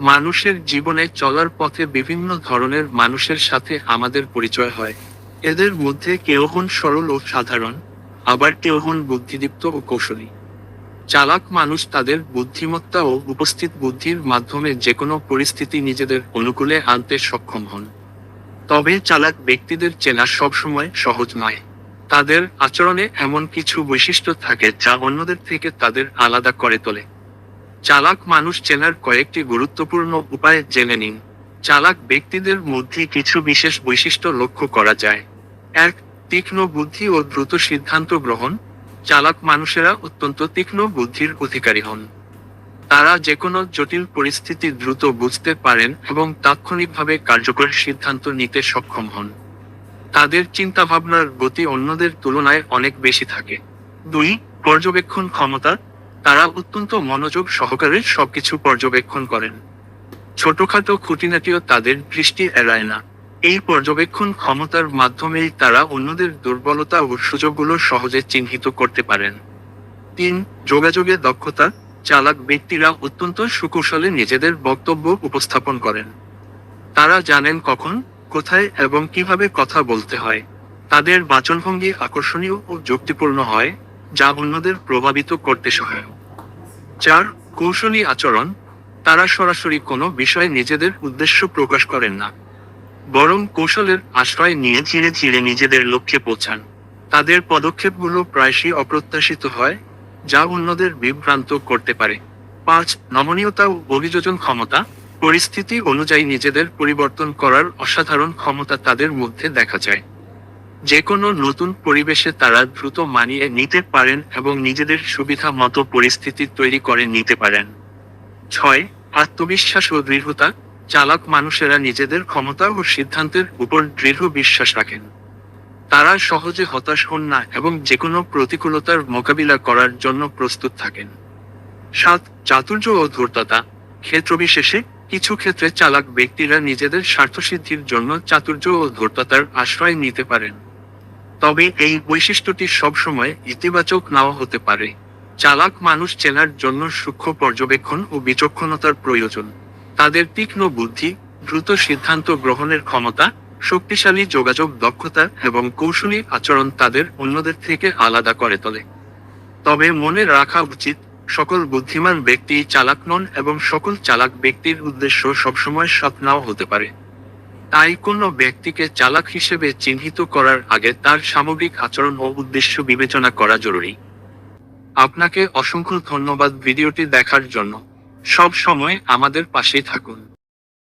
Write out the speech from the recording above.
মানুষের জীবনে চলার পথে বিভিন্ন ধরনের মানুষের সাথে আমাদের পরিচয় হয়। এদের মধ্যে কেউ হন সরল ও সাধারণ, আবার কেউ হন বুদ্ধিদীপ্ত ও কৌশলী। চালাক মানুষ তাদের বুদ্ধিমত্তা ও উপস্থিত বুদ্ধির মাধ্যমে যে কোনো পরিস্থিতি নিজেদের অনুকূলে আনতে সক্ষম হন। তবে চালাক ব্যক্তিদের চেনা সবসময় সহজ নয়। তাদের আচরণে এমন কিছু বৈশিষ্ট্য থাকে যা অন্যদের থেকে তাদের আলাদা করে তোলে। চালাক মানুষ চেনার কয়েকটি গুরুত্বপূর্ণ উপায় জেনে নিন। চালাক ব্যক্তিদের মধ্যে কিছু বিশেষ বৈশিষ্ট্য লক্ষ্য করা যায়। এক, তীক্ষ্ণ বুদ্ধি ও দ্রুত সিদ্ধান্ত গ্রহণ। চালাক মানুষেরা অত্যন্ত তীক্ষ্ণ বুদ্ধির অধিকারী হন। তারা যে কোনো জটিল পরিস্থিতি দ্রুত বুঝতে পারেন এবং তাৎক্ষণিকভাবে কার্যকর সিদ্ধান্ত নিতে সক্ষম হন। তাদের চিন্তাভাবনার গতি অন্যদের তুলনায় অনেক বেশি থাকে। দুই, পর্যবেক্ষণ ক্ষমতা। তারা অত্যন্ত মনোযোগ সহকারে সবকিছু পর্যবেক্ষণ করেন। ছোটখাটো খুঁটিনাটিও তাদের দৃষ্টি এড়ায় না। এই পর্যবেক্ষণ ক্ষমতার মাধ্যমেই তারা অন্যদের দুর্বলতা ও সুযোগগুলো সহজে চিহ্নিত করতে পারেন। তিন যোগাযোগের দক্ষতা। চালাক ব্যক্তিরা অত্যন্ত সুকৌশলে নিজেদের বক্তব্য উপস্থাপন করেন। তারা জানেন কখন, কোথায় এবং কীভাবে কথা বলতে হয়। তাদের বাচনভঙ্গি আকর্ষণীয় ও যুক্তিপূর্ণ হয়। যা অন্যদের প্রভাবিত করতে সহায়ক। চার, কৌশলী আচরণ। তারা সরাসরি কোনো বিষয়ে নিজেদের উদ্দেশ্য প্রকাশ করেন না। বরং কৌশলের আশ্রয় নিয়ে ধীরে ধীরে নিজেদের লক্ষ্যে পৌঁছান। তাদের পদক্ষেপগুলো প্রায়শই অপ্রত্যাশিত হয়, যা অন্যদের বিভ্রান্ত করতে পারে। পাঁচ, নমনীয়তা ও অভিযোজন ক্ষমতা। পরিস্থিতি অনুযায়ী নিজেদের পরিবর্তন করার অসাধারণ ক্ষমতা তাদের মধ্যে দেখা যায়। যে কোনো নতুন পরিবেশে তারা দ্রুত মানিয়ে নিতে পারেন এবং নিজেদের সুবিধা মতো পরিস্থিতি তৈরি করে নিতে পারেন। ছয়, আত্মবিশ্বাস ও দৃঢ়তা। চালাক মানুষেরা নিজেদের ক্ষমতা ও সিদ্ধান্তের উপর দৃঢ় বিশ্বাস রাখেন। তারা সহজে হতাশ হন না এবং যে কোনো প্রতিকূলতার মোকাবিলা করার জন্য প্রস্তুত থাকেন। সাত, চাতুর্য ও ধূর্ততা। ক্ষেত্রবিশেষে, কিছু ক্ষেত্রে চালাক ব্যক্তিরা নিজেদের স্বার্থসিদ্ধির জন্য চাতুর্য ও ধূর্ততার আশ্রয় নিতে পারেন। তবে এই বৈশিষ্ট্যটি সবসময় ইতিবাচক নাও হতে পারে। চালাক মানুষ চেনার জন্য সূক্ষ্ম পর্যবেক্ষণ ও বিচক্ষণতার প্রয়োজন। তাদের তীক্ষ্ণ বুদ্ধি, দ্রুত সিদ্ধান্ত গ্রহণের ক্ষমতা, শক্তিশালী যোগাযোগ দক্ষতা এবং কৌশলী আচরণ তাদের অন্যদের থেকে আলাদা করে তোলে। তবে মনে রাখা উচিত, সকল বুদ্ধিমান ব্যক্তি চালাক নন এবং সকল চালাক ব্যক্তির উদ্দেশ্য সবসময় সৎ নাও হতে পারে। তাই কোনো ব্যক্তিকে চালাক হিসেবে চিহ্নিত করার আগে তার সামগ্রিক আচরণ ও উদ্দেশ্য বিবেচনা করা জরুরি। আপনাকে অসংখ্য ধন্যবাদ ভিডিওটি দেখার জন্য। সব সময় আমাদের পাশেই থাকুন।